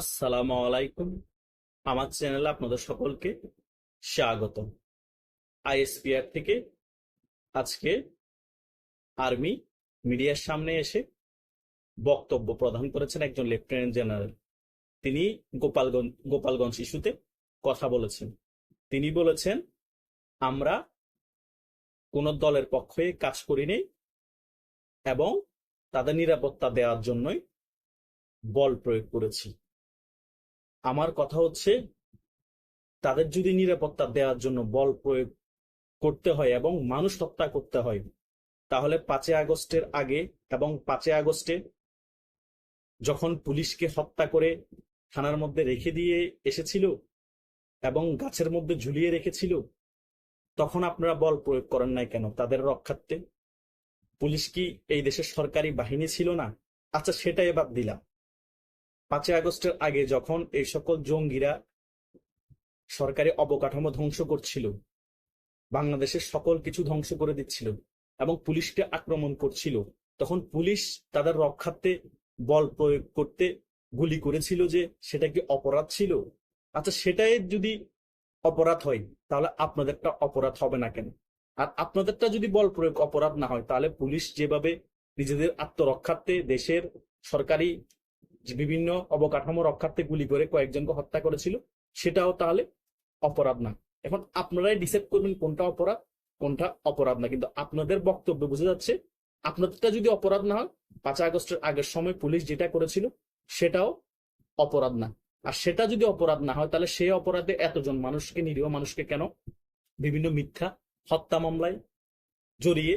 আসসালামু আলাইকুম আমার চ্যানেলে আপনাদের সকলকে স্বাগত আইএসপিআর থেকে আজকে আর্মি মিডিয়ার সামনে এসে বক্তব্য প্রদান করেছেন একজন লেফটেন্যান্ট জেনারেল। তিনি গোপালগঞ্জ গোপালগঞ্জ ইস্যুতে কথা বলেছেন। তিনি বলেছেন, আমরা কোন দলের পক্ষে কাজ করি করিনি এবং তাদের নিরাপত্তা দেওয়ার জন্যই বল প্রয়োগ করেছি। আমার কথা হচ্ছে, তাদের যদি নিরাপত্তা দেওয়ার জন্য বল প্রয়োগ করতে হয় এবং মানুষ হত্যা করতে হয়, তাহলে পাঁচই আগস্টের আগে এবং পাঁচই আগস্টে যখন পুলিশকে হত্যা করে থানার মধ্যে রেখে দিয়ে এসেছিল এবং গাছের মধ্যে ঝুলিয়ে রেখেছিল, তখন আপনারা বল প্রয়োগ করেন নাই কেন? তাদের রক্ষার্থে? পুলিশ কি এই দেশের সরকারি বাহিনী ছিল না? আচ্ছা সেটাই এবার দিলাম। পাঁচই আগস্টের আগে যখন এই সকল জঙ্গিরা সরকারি অবকাঠামো ধ্বংস করছিল, বাংলাদেশের সকল কিছু ধ্বংস করে দিচ্ছিল এবং পুলিশকে আক্রমণ করছিল, তখন পুলিশ তাদের রক্ষার্থে বল প্রয়োগ করতে গুলি করেছিল যে সেটা কি অপরাধ ছিল? আচ্ছা সেটাই যদি অপরাধ হয়, তাহলে আপনাদেরটা অপরাধ হবে না কেন? আর আপনাদেরটা যদি বল প্রয়োগ অপরাধ না হয়, তাহলে পুলিশ যেভাবে নিজেদের আত্মরক্ষার্থে দেশের সরকারি বিভিন্ন অবকাঠামো রক্ষার্থে গুলি করে কয়েকজনকে হত্যা করেছিল, সেটাও তাহলে অপরাধ না। এখন আপনারাই ডিসাইড করবেন কোনটা অপরাধ কোনটা অপরাধ না। কিন্তু আপনাদের বক্তব্য বোঝা যাচ্ছে, আপনাদেরটা যদি অপরাধ না হয়, পাঁচ আগস্টের আগের সময় পুলিশ যেটা করেছিল, সেটাও অপরাধ না। আর সেটা যদি অপরাধ না হয়, তাহলে সেই অপরাধে এতজন মানুষকে, নিরীহ মানুষকে কেন বিভিন্ন মিথ্যা হত্যা মামলায় জড়িয়ে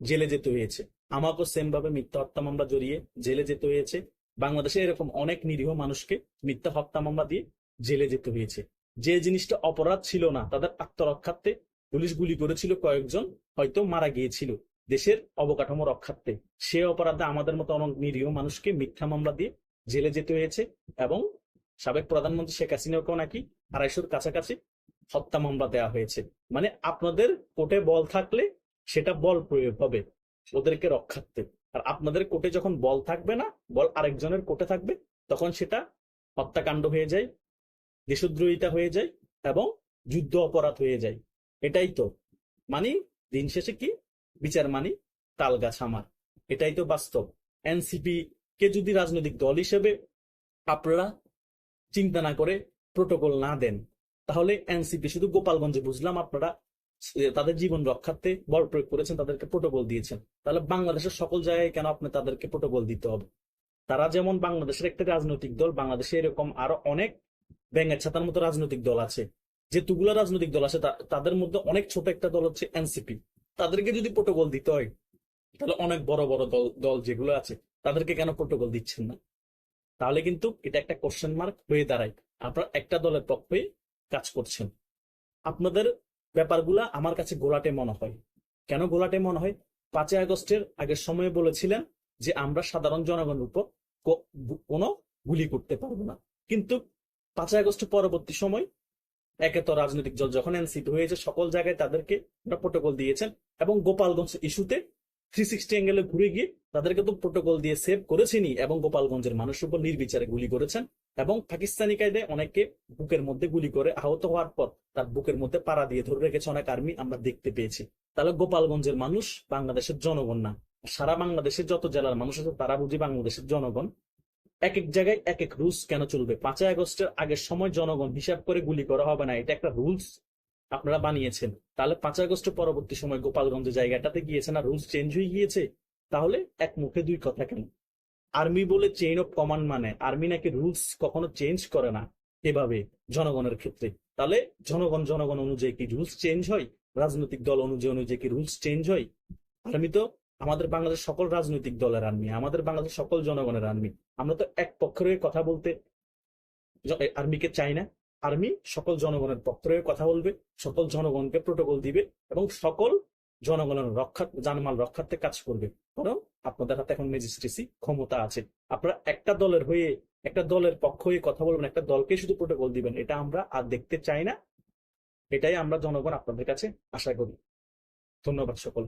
জেলে যেতে হয়েছে? আমাকেও সেম ভাবে মিথ্যা হত্যা মামলা জড়িয়ে জেলে যেতে হয়েছে। বাংলাদেশে এরকম অনেক নিরীহ মানুষকে মিথ্যা হত্যা মামলা দিয়ে জেলে যেতে হয়েছে। যে জিনিসটা অপরাধ ছিল না, তাদের আত্মরক্ষার্থে পুলিশ গুলি করেছিল, কয়েকজন হয়তো মারা গিয়েছিল দেশের অবকাঠামো রক্ষার্থে। সে অপরাধে আমাদের মতো অনেক নিরীহ মানুষকে মিথ্যা মামলা দিয়ে জেলে যেতে হয়েছে এবং সাবেক প্রধানমন্ত্রী শেখ হাসিনাকেও নাকি আড়াইশোর কাছাকাছি হত্যা মামলা দেওয়া হয়েছে। মানে আপনাদের কোর্টে বল থাকলে সেটা বল প্রয়োগ হবে ওদেরকে রক্ষার্থে। আর আপনাদের কোর্টে যখন বল থাকবে না, বল আরেকজনের কোর্টে থাকবে, তখন সেটা হত্যাকাণ্ড হয়ে যায়, দেশদ্রোহিতা হয়ে যায় এবং যুদ্ধ অপরাধ হয়ে যায়। এটাই তো। মানে দিন শেষে কি? বিচার মানি, তাল গাছ আমার। এটাই তো বাস্তব। এনসিপি কে যদি রাজনৈতিক দল হিসেবে আপনারা চিন্তা না করে প্রোটোকল না দেন, তাহলে এনসিপি, শুধু গোপালগঞ্জে বুঝলাম আপনারা তাদের জীবন রক্ষার্থে বল প্রয়োগ করেছেন, তাদেরকে প্রোটোকল দিয়েছেন। তাহলে বাংলাদেশের সকল জায়গায় কেন আপনি তাদেরকে প্রোটোকল দিতে হবে? তারা যেমন বাংলাদেশের একটা রাজনৈতিক দল, বাংলাদেশে এরকম আরও অনেক ব্যাঙের ছাতার মতো রাজনৈতিক দল আছে। যেতুগুলো রাজনৈতিক দল আছে তাদের মধ্যে অনেক ছোট একটা দল হচ্ছে এনসিপি তাদেরকে যদি প্রোটোকল দিতে হয়, তাহলে অনেক বড় বড় দল দল যেগুলো আছে, তাদেরকে কেন প্রোটোকল দিচ্ছেন না? তাহলে কিন্তু এটা একটা কোশ্চেন মার্ক হয়ে দাঁড়ায়। আপনারা একটা দলের পক্ষে কাজ করছেন। আপনাদের ব্যাপারগুলা আমার কাছে গোলাটে মনে হয়। কেন গোলাটে মনে হয়? পাঁচই আগস্টের আগের সময়ে বলেছিলেন যে আমরা সাধারণ জনগণের উপর কোনো গুলি করতে পারব না। কিন্তু পাঁচই আগস্ট পরবর্তী সময় একে তো রাজনৈতিক দল যখন এনসিপি হয়েছে, সকল জায়গায় তাদেরকে প্রোটোকল দিয়েছেন এবং গোপালগঞ্জ ইস্যুতে থ্রি সিক্সটি অ্যাঙ্গেলে ঘুরে গিয়ে তাদেরকে তো প্রোটোকল দিয়ে সেভ করেছেনই এবং গোপালগঞ্জের মানুষের উপর নির্বিচারে গুলি করেছেন এবং পাকিস্তানি কায়দায় অনেককে বুকের মধ্যে গুলি করে আহত হওয়ার পর তার বুকের মধ্যে পাড়া দিয়ে ধরে রেখেছে অনেক আর্মি, আমরা দেখতে পেয়েছি। তাহলে গোপালগঞ্জের মানুষ বাংলাদেশের জনগণ না। সারা বাংলাদেশের যত জেলার মানুষ আছে, তারা বুঝি বাংলাদেশের জনগণ। এক এক জায়গায় এক এক রুলস কেন চলবে? পাঁচই আগস্টের আগের সময় জনগণ হিসাব করে গুলি করা হবে না, এটা একটা রুলস আপনারা বানিয়েছেন। তাহলে পাঁচই আগস্টের পরবর্তী সময় গোপালগঞ্জ জায়গাটাতে গিয়েছে না, রুলস চেঞ্জ হয়ে গিয়েছে? তাহলে এক মুখে দুই কথা কেন? আর্মি বলে চেইন অফ কমান্ড মানে আর্মি নাকি রুলস কখনো চেঞ্জ করে না এভাবে জনগণের ক্ষেত্রে। তাহলে জনগণ জনগণ অনুযায়ী কি রুলস চেঞ্জ হয়, রাজনৈতিক দল অনুযায়ী অনুযায়ী কি রুলস চেঞ্জ হয়। আর্মি তো আমাদের বাংলাদেশ সকল রাজনৈতিক দলের আর্মি আমাদের বাংলাদেশ সকল জনগণের আর্মি আমরা তো এক পক্ষের হয়ে কথা বলতে আর্মিকে চাই না। আর্মি সকল জনগণের পক্ষে কথা বলবে, সকল জনগণকে প্রোটোকল দিবে এবং সকল জনগণের রক্ষা জানমাল রক্ষার্থে কাজ করবে। কারণ আপনাদের হাতে এখন ম্যাজিস্ট্রেসি ক্ষমতা আছে। আপনারা একটা দলের হয়ে, একটা দলের পক্ষ হয়ে কথা বলবেন, একটা দলকে শুধু প্রোটোকল দিবেন। এটা আমরা আর দেখতে চাই না। এটাই আমরা জনগণ আপনাদের কাছে আশা করি। ধন্যবাদ সকল